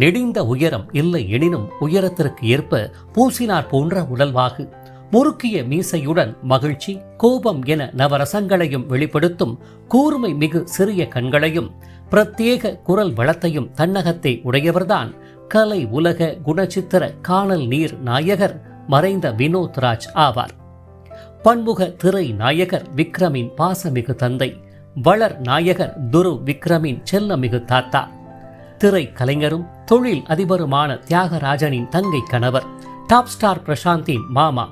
நெடிந்த உயரம் இல்லை எனினும் உயரத்திற்கு ஏற்ப பூசினார் போன்ற உடல்வாகு. முறுக்கிய மீசையுடன் மகிழ்ச்சி கோபம் என நவரசங்களையும் வெளிப்படுத்தும் கூர்மை மிகு சிறிய கண்களையும் பிரத்யேக குரல் வளத்தையும் தன்னகத்தை உடையவர்தான் கலை உலக குணச்சித்திர காணல் நீர் நாயகர் மறைந்த வினோத் ராஜ் ஆவார். பன்முக திரை நாயகர் விக்ரமின் பாசமிகு தந்தை வளர் நாயகர் துரு விக்ரமின் செல்லமிகு தாத்தா. திரை கலைஞரும் தொழில் அதிபருமான தியாகராஜனின் தங்கை கணவர் டாப் ஸ்டார் பிரசாந்தின் மாமா.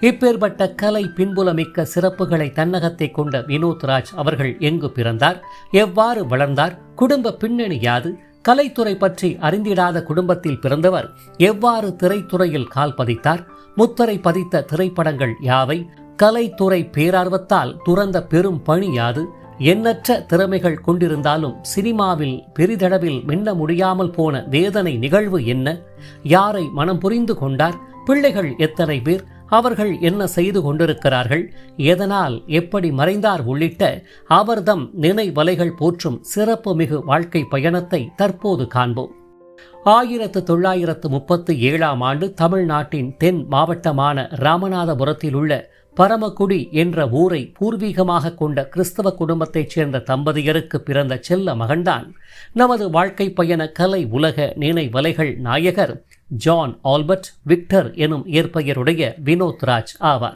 இப்பேற்பட்ட கலை பின்புலமிக்க சிறப்புகளை தன்னகத்தை கொண்ட வினோத் ராஜ் அவர்கள் எங்கு பிறந்தார் எவ்வாறு வளர்ந்தார் குடும்ப பின்னணி யாது கலைத்துறை பற்றி அறிந்திடாத குடும்பத்தில் பிறந்தவர் எவ்வாறு திரைத்துறையில் கால் பதித்தார் முத்தரை பதித்த திரைப்படங்கள் யாவை கலைத்துறை பேரார்வத்தால் துறந்த பெரும் பணி யாது எண்ணற்ற திறமைகள் கொண்டிருந்தாலும் சினிமாவில் பெரிதளவில் மின்ன முடியாமல் போன வேதனை நிகழ்வு என்ன? யாரை மனம் புரிந்து கொண்டார்? பிள்ளைகள் எத்தனை பேர்? அவர்கள் என்ன செய்து கொண்டிருக்கிறார்கள்? எதனால் எப்படி மறைந்தார் உள்ளிட்ட அவர்தம் நினைவலைகள் போற்றும் சிறப்பு மிகு வாழ்க்கை பயணத்தை தற்போது காண்போம். ஆயிரத்து தொள்ளாயிரத்து முப்பத்து ஏழாம் ஆண்டு தமிழ்நாட்டின் தென் மாவட்டமான ராமநாதபுரத்தில் உள்ள பரமக்குடி என்ற ஊரை பூர்வீகமாக கொண்ட கிறிஸ்தவ குடும்பத்தைச் சேர்ந்த தம்பதியருக்கு பிறந்த செல்ல மகன்தான். நமது வாழ்க்கை பயண கலை உலக நினைவலைகள் நாயகர் ஜான் ஆல்பர்ட் விக்டர் எனும் இயற்பெயருடைய வினோத் ராஜ் ஆவார்.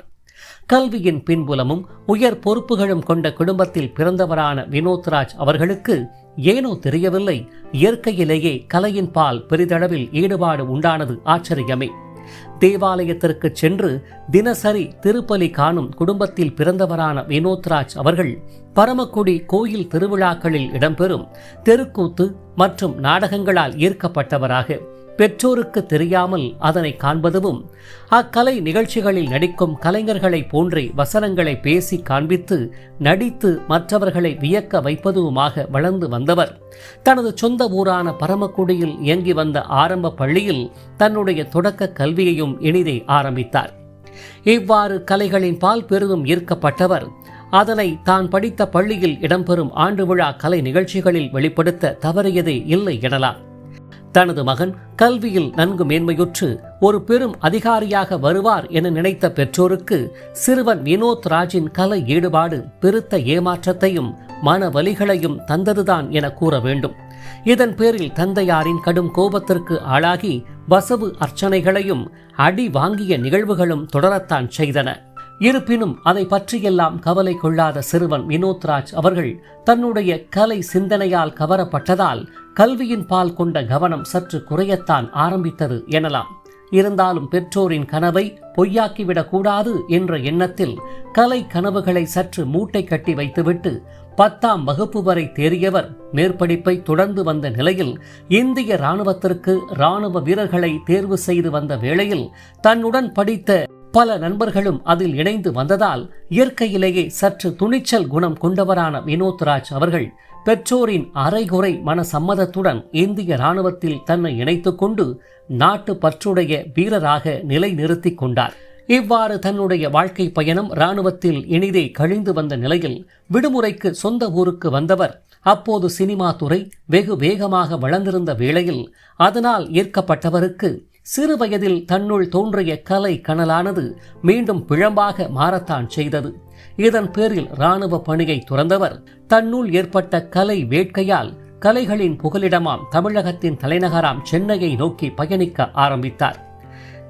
கல்வியின் பின்புலமும் உயர் பொறுப்புகளும் கொண்ட குடும்பத்தில் பிறந்தவரான வினோத் ராஜ் அவர்களுக்கு ஏனோ தெரியவில்லை இயற்கையிலேயே கலையின் பால் பெரிதளவில் ஈடுபாடு உண்டானது ஆச்சரியமே. தேவாலயத்திற்கு சென்று தினசரி திருப்பலி காணும் குடும்பத்தில் பிறந்தவரான வினோத்ராஜ் அவர்கள் பரமக்குடி கோயில் திருவிழாக்களில் இடம்பெறும் தெருக்கூத்து மற்றும் நாடகங்களால் ஈர்க்கப்பட்டவராக பெற்றோருக்கு தெரியாமல் அதனை காண்பதும் அக்கலை நிகழ்ச்சிகளில் நடிக்கும் கலைஞர்களைப் போன்றே வசனங்களை பேசி காண்பித்து நடித்து மற்றவர்களை வியக்க வைப்பதுமாக வளர்ந்து வந்தவர். தனது சொந்த ஊரான பரமக்குடியில் இயங்கி வந்த ஆரம்ப பள்ளியில் தன்னுடைய தொடக்க கல்வியையும் இனிதே ஆரம்பித்தார். இவ்வாறு கலைகளின் பால் பெரிதும் ஈர்க்கப்பட்டவர். அதனை தான் படித்த பள்ளியில் இடம்பெறும் ஆண்டு விழா கலை நிகழ்ச்சிகளில் வெளிப்படுத்த தவறியதே இல்லை எனலாம். தனது மகன் கல்வியில் நன்கு மேன்மையுற்று ஒரு பெரும் அதிகாரியாக வருவார் என நினைத்த பெற்றோருக்கு சிறுவன் வினோத் ராஜின் கலை ஈடுபாடு பெருத்த ஏமாற்றத்தையும் மன வலிகளையும் தந்ததுதான் என கூற வேண்டும். இதன் பேரில் தந்தையாரின் கடும் கோபத்திற்கு ஆளாகி வசவு அர்ச்சனைகளையும் அடி வாங்கிய நிகழ்வுகளும் தொடரத்தான் செய்தன. இருப்பினும் அதை பற்றியெல்லாம் கவலை கொள்ளாத சிறுவன் வினோத்ராஜ் அவர்கள் தன்னுடைய கலை சிந்தனையால் கவரப்பட்டதால் கல்வியின் பால் கொண்ட கவனம் சற்று குறையத்தான் ஆரம்பித்தது எனலாம். இருந்தாலும் பெற்றோரின் கனவை பொய்யாக்கிவிடக் கூடாது என்ற எண்ணத்தில் கலை கனவுகளை சற்று மூட்டை கட்டி வைத்துவிட்டு பத்தாம் வகுப்பு வரை தேறியவர் மேற்படிப்பை தொடர்ந்து வந்த நிலையில் இந்திய இராணுவத்திற்கு இராணுவ வீரர்களை தேர்வு செய்து வந்த வேளையில் தன்னுடன் படித்த பல நண்பர்களும் அதில் இணைந்து வந்ததால் இயற்கையிலேயே சற்று துணிச்சல் குணம் கொண்டவரான வினோத்ராஜ் அவர்கள் பெற்றோரின் அரைகுறை மன சம்மதத்துடன் இந்திய இராணுவத்தில் தன்னை இணைத்துக் கொண்டு நாட்டு பற்றுடைய வீரராக நிலைநிறுத்திக் கொண்டார். இவ்வாறு தன்னுடைய வாழ்க்கை பயணம் இராணுவத்தில் இனிதே கழிந்து வந்த நிலையில் விடுமுறைக்கு சொந்த ஊருக்கு வந்தவர். அப்போது சினிமா துறை வெகு வேகமாக வளர்ந்திருந்த வேளையில் அதனால் ஈர்க்கப்பட்டவருக்கு சிறு வயதில் தன்னுள் தோன்றிய கலை கனலானது மீண்டும் பிழம்பாக மாறத்தான் செய்தது. இதன் பேரில் இராணுவ பணியை துறந்தவர். தன்னுள் ஏற்பட்ட கலை வேட்கையால் கலைகளின் புகலிடமாம் தமிழகத்தின் தலைநகராம் சென்னையை நோக்கி பயணிக்க ஆரம்பித்தார்.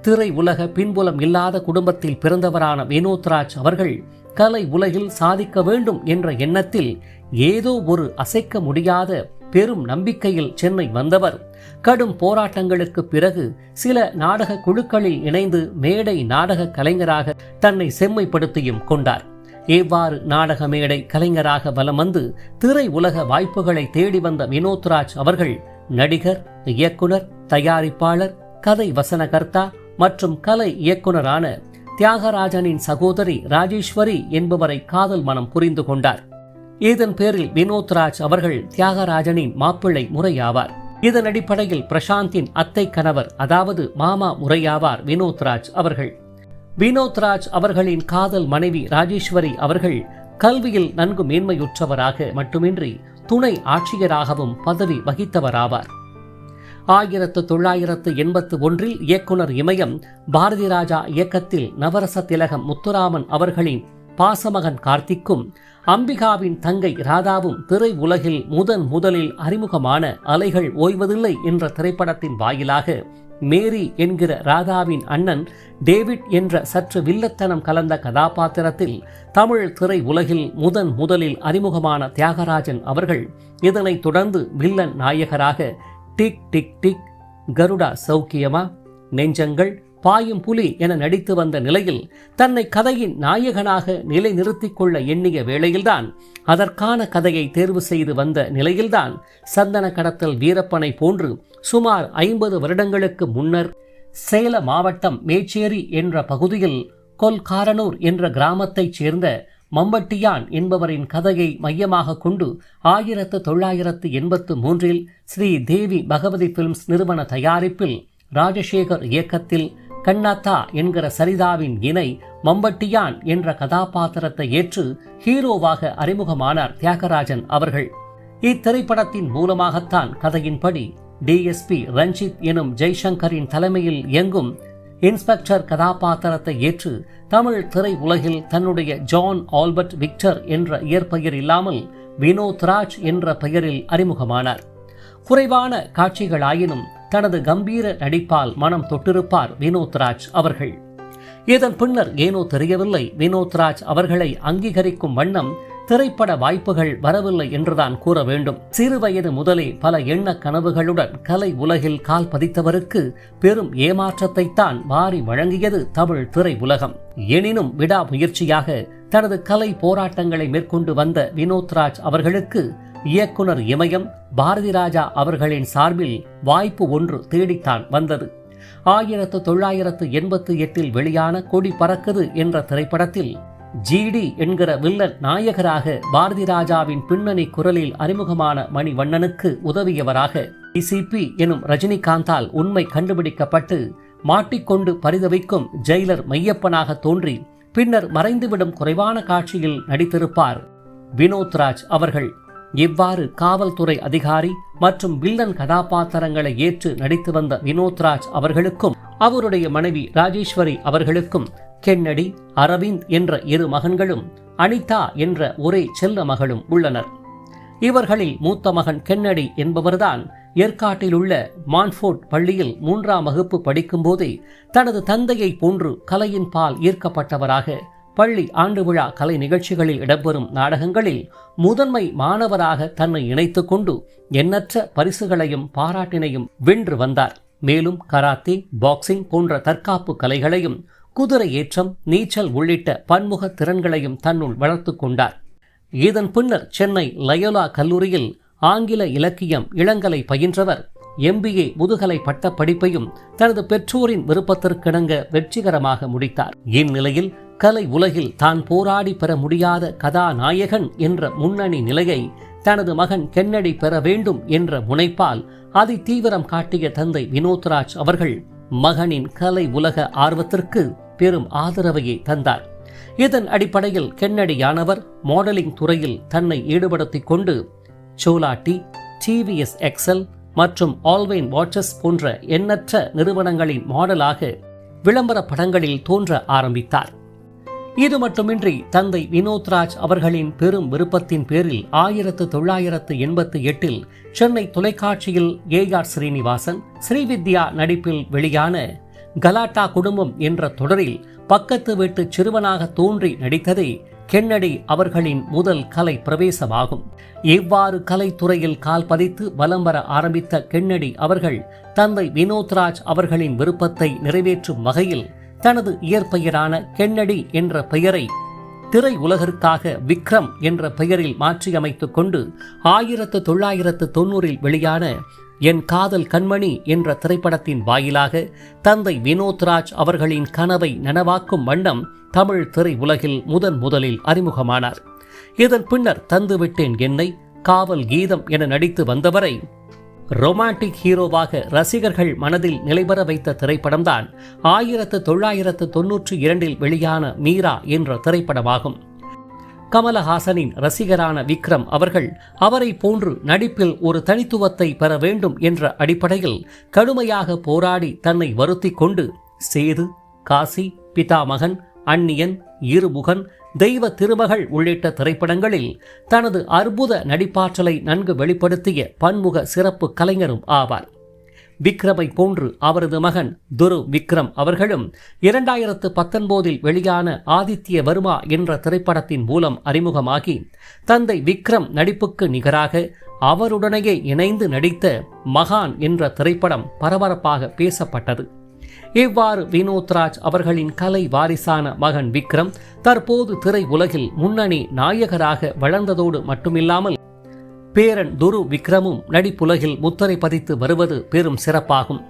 திரை உலக பின்புலம் இல்லாத குடும்பத்தில் பிறந்தவரான வினோத்ராஜ் அவர்கள் கலை உலகில் சாதிக்க வேண்டும் என்ற எண்ணத்தில் ஏதோ ஒரு அசைக்க முடியாத பெரும் நம்பிக்கையில் சென்னை வந்தவர். கடும் போராட்டங்களுக்கு பிறகு சில நாடக குழுக்களில் இணைந்து மேடை நாடக கலைஞராக தன்னை செம்மைப்படுத்தியும் கொண்டார். எவ்வாறு நாடக மேடை கலைஞராக வலம் வந்து திரை உலக வாய்ப்புகளை தேடி வந்த வினோத்ராஜ் அவர்கள் நடிகர் இயக்குனர் தயாரிப்பாளர் கதை வசனகர்த்தா மற்றும் கலை இயக்குனரான தியாகராஜனின் சகோதரி ராஜேஸ்வரி என்பவரை காதல் மனம் புரிந்து கொண்டார். இதன் பேரில் வினோத் ராஜ் அவர்கள் தியாகராஜனின் மாப்பிள்ளை முறையாவார். இதன் அடிப்படையில் பிரசாந்தின் அத்தை கணவர் அதாவது மாமா முறையாவார் வினோத் ராஜ் அவர்கள். வினோத் ராஜ் அவர்களின் காதல் மனைவி ராஜேஸ்வரி அவர்கள் கல்வியில் நன்கு மேன்மையுற்றவராக மட்டுமின்றி துணை ஆட்சியராகவும் பதவி வகித்தவராவார். ஆயிரத்து தொள்ளாயிரத்து எண்பத்து ஒன்றில் இயக்குனர் இமயம் பாரதி ராஜா இயக்கத்தில் நவரச திலகம் முத்துராமன் அவர்களின் பாசமகன் கார்த்திக்கும் அம்பிகாவின் தங்கை ராதாவும் திரை உலகில் முதன் முதலில் அறிமுகமான அலைகள் ஓய்வதில்லை என்ற திரைப்படத்தின் வாயிலாக மேரி என்கிற ராதாவின் அண்ணன் டேவிட் என்ற சற்று வில்லத்தனம் கலந்த கதாபாத்திரத்தில் தமிழ் திரை உலகில் முதன் முதலில் அறிமுகமான தியாகராஜன் அவர்கள் இதனைத் தொடர்ந்து villain நாயகராக tick tick tick Garuda Sowkiyama Nenjangal பாயும் புலி என நடித்து வந்த நிலையில் தன்னை கதையின் நாயகனாக நிலைநிறுத்திக் கொள்ள எண்ணிய வேளையில்தான் அதற்கான கதையை தேர்வு செய்து வந்த நிலையில்தான் சந்தன கடத்தல் வீரப்பனை போன்று சுமார் ஐம்பது வருடங்களுக்கு முன்னர் சேல மாவட்டம் மேச்சேரி என்ற பகுதியில் கொல்காரனூர் என்ற கிராமத்தைச் சேர்ந்த மம்பட்டியான் என்பவரின் கதையை மையமாக கொண்டு ஆயிரத்து தொள்ளாயிரத்து எண்பத்து மூன்றில் ஸ்ரீ தேவி பகவதி பிலிம்ஸ் நிறுவன தயாரிப்பில் ராஜசேகர் இயக்கத்தில் கண்ணாத்தா என்கிற சரிதாவின் இணை மம்பட்டியான் என்ற கதாபாத்திரத்தை ஏற்று ஹீரோவாக அறிமுகமானார் தியாகராஜன் அவர்கள். இத்திரைப்படத்தின் மூலமாகத்தான் கதையின்படி டிஎஸ்பி ரஞ்சித் எனும் ஜெய்சங்கரின் தலைமையில் இயங்கும் இன்ஸ்பெக்டர் கதாபாத்திரத்தை ஏற்று தமிழ் திரை உலகில் தன்னுடைய ஜான் ஆல்பர்ட் விக்டர் என்ற இயற்பெயர் இல்லாமல் வினோத் ராஜ் என்ற பெயரில் அறிமுகமானார். குறைவான காட்சிகளாயினும் தனது கம்பீர நடிப்பால் மனம் தொட்டிருப்பார் வினோத் ராஜ் அவர்கள். இதன் பின்னர் ஏனோ தெரியவில்லை. வினோத் ராஜ் அவர்களை அங்கீகரிக்கும் வண்ணம் திரைப்பட வாய்ப்புகள் வரவில்லை என்றுதான் கூற வேண்டும். சிறுவயது முதலே பல எண்ண கனவுகளுடன் கலை உலகில் கால் பதித்தவருக்கு பெரும் ஏமாற்றத்தை தான் வாரி வழங்கியது தமிழ் திரை உலகம் எனினும் விடாமுயற்சியாக தனது கலை போராட்டங்களை மேற்கொண்டு வந்த வினோத் ராஜ் அவர்களுக்கு இயக்குனர் இமயம் பாரதி ராஜா அவர்களின் சார்பில் வாய்ப்பு ஒன்று தேடித்தான் வந்தது. ஆயிரத்து தொள்ளாயிரத்து எண்பத்தி எட்டில் வெளியான கொடி பறக்குது என்ற திரைப்படத்தில் ஜிடி என்கிற வில்லன் நாயகராக பாரதி ராஜாவின் பின்னணி குரலில் அறிமுகமான மணிவண்ணனுக்கு உதவியவராக டிசிபி எனும் ரஜினிகாந்தால் உண்மை கண்டுபிடிக்கப்பட்டு மாட்டிக்கொண்டு பரிதவிக்கும் ஜெயிலர் மையப்பனாக தோன்றி பின்னர் மறைந்துவிடும் குறைவான காட்சியில் நடித்திருப்பார். வினோத்ராஜ் அவர்கள் இவ்வாறு காவல்துறை அதிகாரி மற்றும் வில்லன் கதாபாத்திரங்களை ஏற்று நடித்து வந்த வினோத் ராஜ் அவர்களுக்கும் அவருடைய மனைவி ராஜேஸ்வரி அவர்களுக்கும் கென்னடி அரவிந்த் என்ற இரு மகன்களும் அனிதா என்ற ஒரே செல்ல மகளும் உள்ளனர். இவர்களில் மூத்த மகன் கென்னடி என்பவர்தான் ஏற்காட்டில் உள்ள மான்ஃபோர்ட் பள்ளியில் மூன்றாம் வகுப்பு படிக்கும்போதே தனது தந்தையை போன்று கலையின் பால் ஈர்க்கப்பட்டவராக பள்ளி ஆண்டு விழா கலை நிகழ்ச்சிகளில் இடம்பெறும் நாடகங்களில் முதன்மை மாணவராக தன்னை இணைத்து கொண்டு எண்ணற்ற பரிசுகளையும் பாராட்டினையும் வென்று வந்தார். மேலும் கராத்தே பாக்ஸிங் போன்ற தற்காப்பு கலைகளையும் குதிரை ஏற்றம் நீச்சல் உள்ளிட்ட பன்முக திறன்களையும் தன்னுள் வளர்த்து கொண்டார். இதன் பின்னர் சென்னை லயோலா கல்லூரியில் ஆங்கில இலக்கியம் இளங்கலை பயின்றவர் எம்பிஏ முதுகலை பட்ட படிப்பையும் தனது பெற்றோரின் விருப்பத்திற்கிணங்க வெற்றிகரமாக முடித்தார். இந்நிலையில் கலை உலகில் தான் போராடி பெற முடியாத கதாநாயகன் என்ற முன்னணி நிலையை தனது மகன் கென்னடி பெற வேண்டும் என்ற முனைப்பால் அதி தீவிரம் காட்டிய தந்தை வினோத்ராஜ் அவர்கள் மகனின் கலை உலக ஆர்வத்திற்கு பெரும் ஆதரவையே தந்தார். இதன் அடிப்படையில் கென்னடியானவர் மாடலிங் துறையில் தன்னை ஈடுபடுத்திக் கொண்டு சோலாட்டி டிவிஎஸ் எக்ஸல் மற்றும் ஆல்வைன் வாட்சஸ் போன்ற எண்ணற்ற நிறுவனங்களின் மாடலாக விளம்பர படங்களில் தோன்ற ஆரம்பித்தார். இது மட்டுமின்றி தந்தை வினோத்ராஜ் அவர்களின் பெரும் விருப்பத்தின் பேரில் ஆயிரத்து தொள்ளாயிரத்து எண்பத்தி எட்டில் சென்னை தொலைக்காட்சியில் ஏ ஆர் ஸ்ரீனிவாசன் ஸ்ரீவித்யா நடிப்பில் வெளியான கலாட்டா குடும்பம் என்ற தொடரில் பக்கத்து வீட்டு சிறுவனாக தோன்றி நடித்ததே கென்னடி அவர்களின் முதல் கலை பிரவேசமாகும். இவ்வாறு கலைத்துறையில் கால் பதித்து வலம் வர ஆரம்பித்த கென்னடி அவர்கள் தந்தை வினோத்ராஜ் அவர்களின் விருப்பத்தை நிறைவேற்றும் வகையில் தனது இயற்பெயரான கென்னடி என்ற பெயரை திரை உலகிற்காக விக்ரம் என்ற பெயரில் மாற்றியமைத்துக் கொண்டு ஆயிரத்து தொள்ளாயிரத்து தொண்ணூறில் வெளியான என் காதல் கண்மணி என்ற திரைப்படத்தின் வாயிலாக தந்தை வினோத்ராஜ் அவர்களின் கனவை நனவாக்கும் வண்ணம் தமிழ் திரை உலகில் முதன் முதலில் அறிமுகமானார். இதன் பின்னர் தந்துவிட்டேன் என்னை காவல் கீதம் என நடித்து வந்தவரை ரொமான்டிக் ஹீரோவாக ரசிகர்கள் மனதில் நிலைபெற வைத்த திரைப்படம்தான் ஆயிரத்து தொள்ளாயிரத்து தொன்னூற்றி இரண்டில் வெளியான மீரா என்ற திரைப்படமாகும். கமலஹாசனின் ரசிகரான விக்ரம் அவர்கள் அவரை போன்று நடிப்பில் ஒரு தனித்துவத்தை பெற வேண்டும் என்ற அடிப்படையில் கடுமையாக போராடி தன்னை வருத்தி கொண்டு சேது காசி பிதாமகன் அந்நியன் இருமுகன் தெய்வ திருமகள் உள்ளிட்ட திரைப்படங்களில் தனது அற்புத நடிப்பாற்றலை நன்கு வெளிப்படுத்திய பன்முக சிறப்பு கலைஞரும் ஆவார். விக்ரமை போன்று அவரது மகன் துரு விக்ரம் அவர்களும் இரண்டாயிரத்து பத்தொன்பதில் வெளியான ஆதித்ய வர்மா என்ற திரைப்படத்தின் மூலம் அறிமுகமாகி தந்தை விக்ரம் நடிப்புக்கு நிகராக அவருடனேயே இணைந்து நடித்த மகான் என்ற திரைப்படம் பரபரப்பாக பேசப்பட்டது. இவ்வாறு வினோத்ராஜ் அவர்களின் கலை வாரிசான மகன் விக்ரம் தற்போது திரை உலகில் முன்னணி நாயகராக வளர்ந்ததோடு மட்டுமில்லாமல் பேரன் துரு விக்ரமும் நடிப்புலகில் முத்திரை பதித்து வருவது பெரும் சிறப்பாகும்.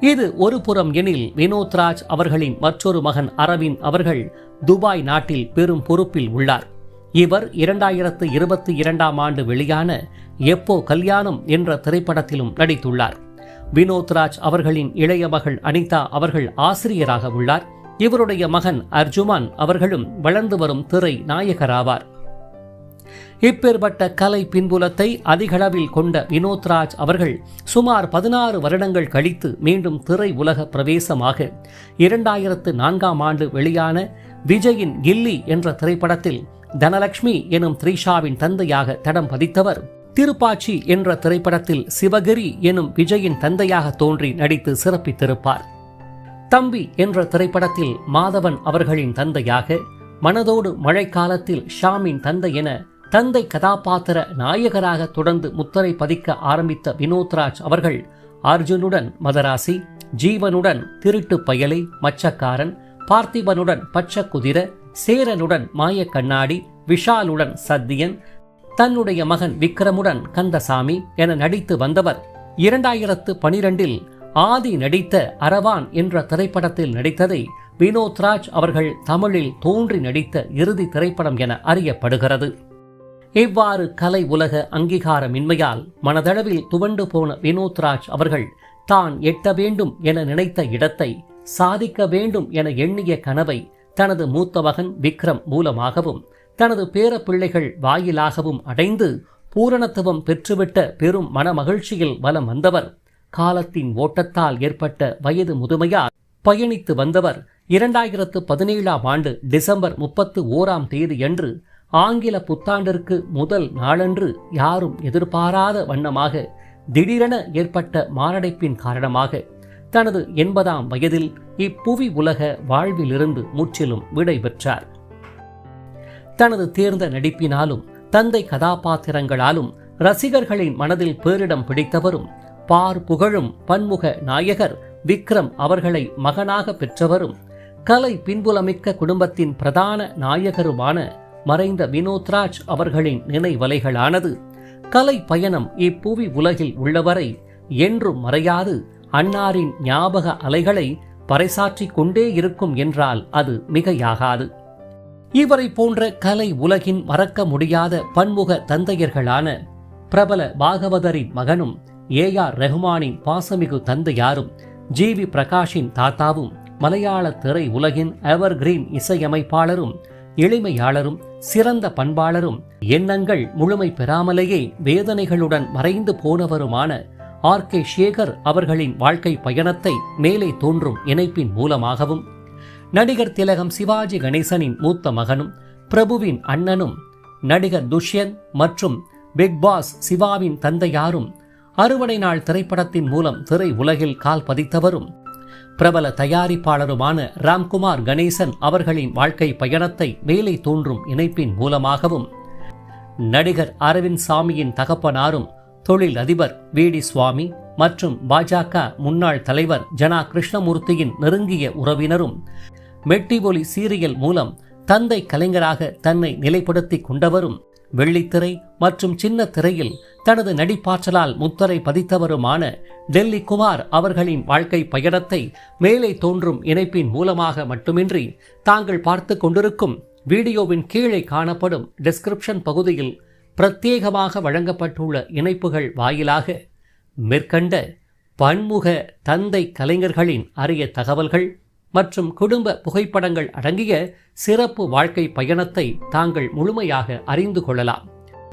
இது ஒரு புறம் எனில் வினோத்ராஜ் அவர்களின் மற்றொரு மகன் அரவிந்த் அவர்கள் துபாய் நாட்டில் பெரும் பொறுப்பில் உள்ளார். இவர் இரண்டாயிரத்து இருபத்தி இரண்டாம் ஆண்டு வெளியான எப்போ கல்யாணம் என்ற திரைப்படத்திலும் நடித்துள்ளார். வினோத்ராஜ் அவர்களின் இளைய மகள் அனிதா அவர்கள் ஆசிரியராக உள்ளார். இவருடைய மகன் அர்ஜுமான் அவர்களும் வளர்ந்து வரும் திரை நாயகராவார். இப்பேற்பட்ட கலை பின்புலத்தை அதிகளவில் கொண்ட வினோத்ராஜ் அவர்கள் சுமார் பதினாறு வருடங்கள் கழித்து மீண்டும் திரை உலக பிரவேசமாக இரண்டாயிரத்து நான்காம் ஆண்டு வெளியான விஜயின் கில்லி என்ற திரைப்படத்தில் தனலட்சுமி எனும் த்ரீஷாவின் தந்தையாக தடம் பதித்தவர். திருப்பாச்சி என்ற திரைப்படத்தில் சிவகிரி எனும் விஜயின் தந்தையாக தோன்றி நடித்து சிறப்பித்திருப்பார். தம்பி என்ற திரைப்படத்தில் மாதவன் அவர்களின் தந்தையாக மனதோடு மழைக்காலத்தில் ஷாமின் தந்தை என தந்தை கதாபாத்திர நாயகராக தொடர்ந்து முத்தரை பதிக்க ஆரம்பித்த வினோத்ராஜ் அவர்கள் அர்ஜுனுடன் மதராசி ஜீவனுடன் திருட்டு பயலை மச்சக்காரன் பார்த்திபனுடன் பச்ச குதிர சேரனுடன் மாய கண்ணாடி விஷாலுடன் சத்தியன் தன்னுடைய மகன் விக்ரமுடன் கந்தசாமி என நடித்து வந்தவர். இரண்டாயிரத்து பனிரெண்டில் ஆதி நடித்த அரவான் என்ற திரைப்படத்தில் நடித்ததை வினோத்ராஜ் அவர்கள் தமிழில் தோன்றி நடித்த இறுதி திரைப்படம் என அறியப்படுகிறது. இவ்வாறு கலை உலக அங்கீகாரமின்மையால் மனதளவில் துவண்டு போன வினோத்ராஜ் அவர்கள் தான் எட்ட வேண்டும் என நினைத்த இடத்தை சாதிக்க வேண்டும் என எண்ணிய கனவை தனது மூத்த மகன் விக்ரம் மூலமாகவும் தனது பேரப்பிள்ளைகள் வாயிலாகவும் அடைந்து பூரணத்துவம் பெற்றுவிட்ட பெரும் மனமகிழ்ச்சியில் வலம் வந்தவர். காலத்தின் ஓட்டத்தால் ஏற்பட்ட வயது முதுமையால் பயணித்து வந்தவர். இரண்டாயிரத்து பதினேழாம் ஆண்டு டிசம்பர் முப்பத்து ஓராம் தேதியன்று ஆங்கில புத்தாண்டிற்கு முதல் நாளன்று யாரும் எதிர்பாராத வண்ணமாக திடீரென ஏற்பட்ட மாரடைப்பின் காரணமாக தனது எண்பதாம் வயதில் இப்புவி உலக வாழ்விலிருந்து முற்றிலும் விடை பெற்றார் தனது தேர்ந்த நடிப்பினாலும் தந்தை கதாபாத்திரங்களாலும் ரசிகர்களின் மனதில் பேரிடம் பிடித்தவரும் பார் புகழும் பன்முக நாயகர் விக்ரம் அவர்களை மகனாக பெற்றவரும் கலை பின்புலமிக்க குடும்பத்தின் பிரதான நாயகருமான மறைந்த வினோத்ராஜ் அவர்களின் நினைவலைகளானது கலை பயணம் இப்புவி உலகில் உள்ளவரை என்றும் மறையாது அன்னாரின் ஞாபக அலைகளை பறைசாற்றிக் கொண்டே இருக்கும் என்றால் அது மிகையாகாது. இவரை போன்ற கலை உலகின் மறக்க முடியாத பன்முக தந்தையர்களான பிரபல பாகவதரின் மகனும் ஏ ஆர் ரெஹ்மானின் பாசமிகு தந்தையாரும் ஜி வி பிரகாஷின் தாத்தாவும் மலையாள திரை உலகின் எவர் கிரீன் இசையமைப்பாளரும் எளிமையாளரும் சிறந்த பண்பாளரும் எண்ணங்கள் முழுமை பெறாமலேயே வேதனைகளுடன் மறைந்து போனவருமான ஆர் கே சேகர் அவர்களின் வாழ்க்கை பயணத்தை மேலே தோன்றும் இணைப்பின் மூலமாகவும் நடிகர் திலகம் சிவாஜி கணேசனின் மூத்த மகனும் பிரபுவின் அண்ணனும் நடிகர் துஷ்யந்த் மற்றும் பிக் பாஸ் சிவாவின் தந்தையாரும் அறுவடை நாள் திரைப்படத்தின் மூலம் திரை உலகில் கால் பதித்தவரும். பிரபல தயாரிப்பாளருமான ராம்குமார் கணேசன் அவர்களின் வாழ்க்கை பயணத்தை மேலே தோன்றும் இணைப்பின் மூலமாகவும் நடிகர் அரவிந்த் சாமியின் தகப்பனாரும் தொழில் அதிபர் வி டி சுவாமி மற்றும் பாஜக முன்னாள் தலைவர் ஜனா கிருஷ்ணமூர்த்தியின் நெருங்கிய உறவினரும் மெட்டிபொலி சீரியல் மூலம் தந்தை கலைஞராக தன்னை நிலைப்படுத்தி கொண்டவரும் வெள்ளித்திரை மற்றும் சின்ன திரையில் தனது நடிப்பாற்றலால் முத்தரை பதித்தவருமான டெல்லி குமார் அவர்களின் வாழ்க்கை பயணத்தை மேலே தோன்றும் இணைப்பின் மூலமாக மட்டுமின்றி தாங்கள் பார்த்து கொண்டிருக்கும் வீடியோவின் கீழே காணப்படும் டிஸ்கிரிப்ஷன் பகுதியில் பிரத்யேகமாக வழங்கப்பட்டுள்ள இணைப்புகள் வாயிலாக மேற்கண்ட பன்முக தந்தை கலைஞர்களின் அரிய தகவல்கள். மற்றும் குடும்ப புகைப்படங்கள் அடங்கிய சிறப்பு வாழ்க்கை பயணத்தை தாங்கள் முழுமையாக அறிந்து கொள்ளலாம்.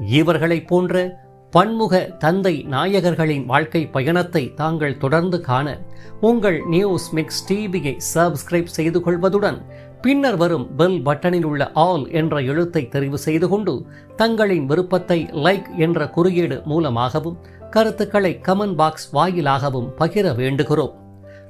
இவர்களைப் போன்ற பன்முக தந்தை நாயகர்களின் வாழ்க்கை பயணத்தை தாங்கள் தொடர்ந்து காண உங்கள் நியூஸ் மிக்ஸ் டிவியை சப்ஸ்கிரைப் செய்து கொள்வதுடன் பின்னர் வரும் பெல் பட்டனில் உள்ள ஆல் என்ற எழுத்தை தெரிவு செய்து கொண்டு தங்களின் விருப்பத்தை லைக் என்ற குறியீடு மூலமாகவும் கருத்துக்களை கமெண்ட் பாக்ஸ் வாயிலாகவும் பகிர வேண்டுகிறோம்.